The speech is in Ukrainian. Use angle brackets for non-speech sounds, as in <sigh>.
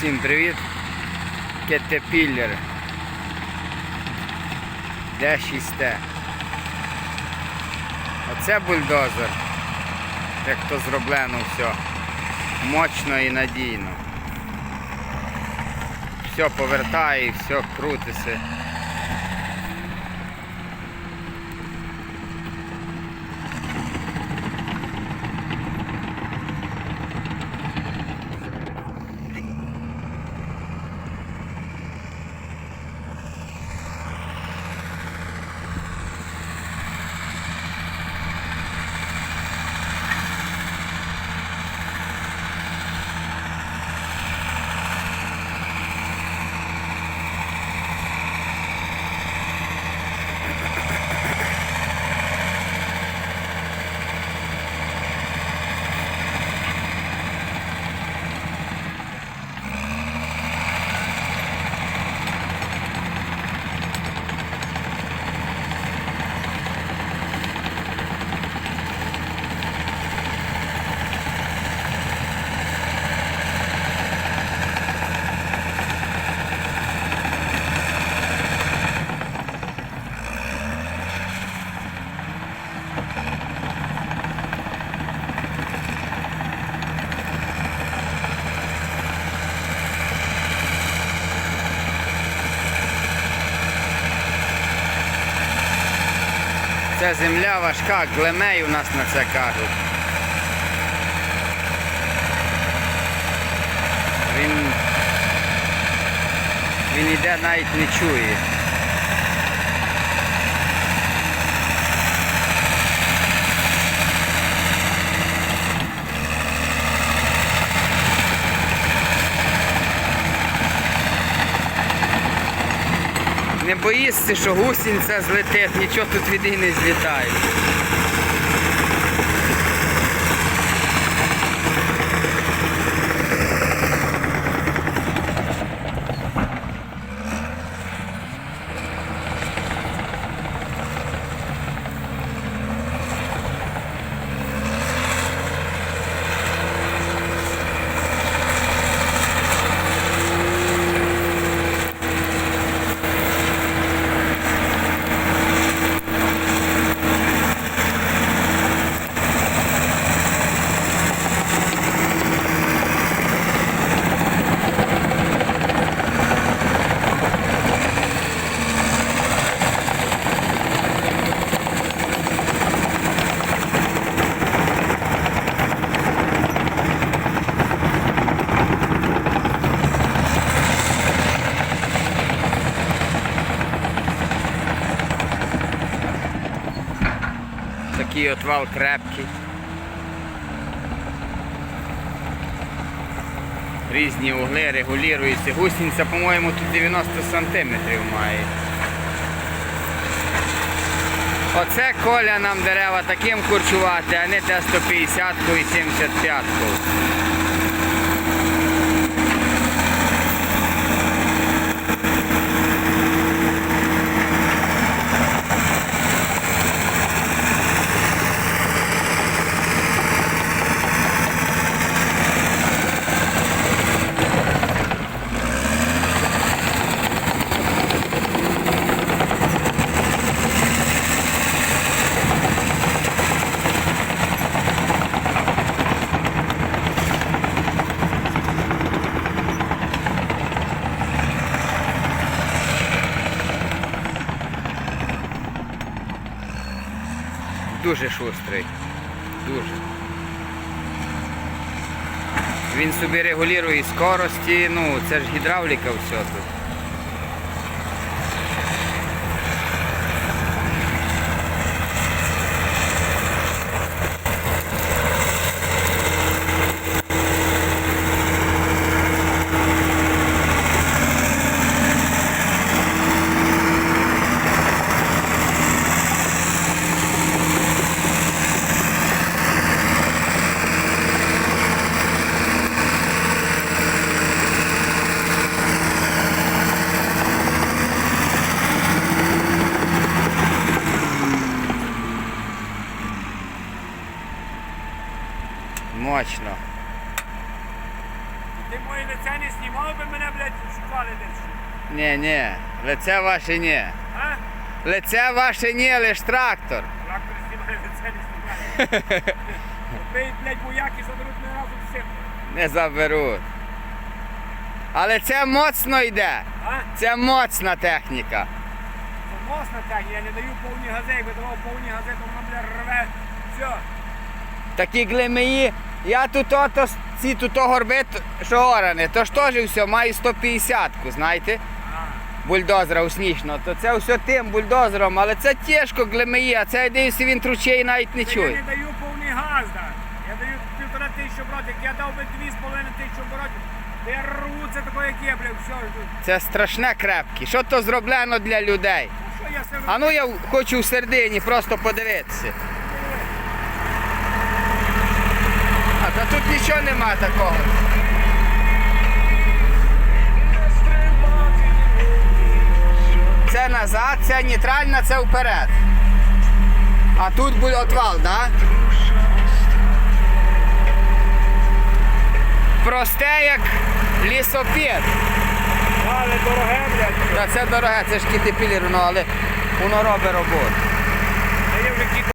Всім привіт! Кетепіллер. Де 6Т. Оце бульдозер. Як то зроблено все. Мощно і надійно. Все повертає, все крутиться. Це земля важка, глемей у нас на це кажуть. Він, він іде навіть не чує. Не боїшся, що гусінця злетить, нічого тут від і не злітає. Такий отвал крепкий. Різні угли регулюються. Гусінця, по-моєму, тут 90 сантиметрів має. Оце коля нам дерева таким курчувати, а не те 150 і 75. Дуже шустрий. Дуже. Він собі регулює скорості, ну це ж гідравліка все тут. Мощно. ти моє лице не знімав би мене, блядь, шукали десь. Ні, ні, лице ваше ні. А? Лице ваше ні, лиш трактор. Трактор знімає, лице не знімає. <laughs> Ви, блядь, вояки заберуть мене разом всіх. Не заберуть. Але це моцно йде. А? Це моцна техніка. Це мосна так, я не даю повні гази, якби давав повні гази, то воно, блядь, рве. Все. Такі глимеї. Я тут ото, ці тут горби, що оране, то ж теж все, маю 150-ку, знаєте? Бульдозера уснічно. То це все тим бульдозером, але це тяжко глимеї, а це я дивлюся, він тручей навіть не Та Я чує. не даю повний газ, да. Я даю півтора тисячі оборотів. Я дав би дві з половиною тисячі оборотів. Я рвуться таке, як є, блядь, все. Ну, Це страшне крепкі. Що то зроблено для людей? себе... А ну я хочу в середині просто подивитися. Та тут нічого нема такого. Це назад, це нейтральна, це вперед. А тут буде отвал, так? Да? Просте як лісопід. Але дороге, блядь. Та це дороге, це ж кітепілір, ну, але воно робить роботу.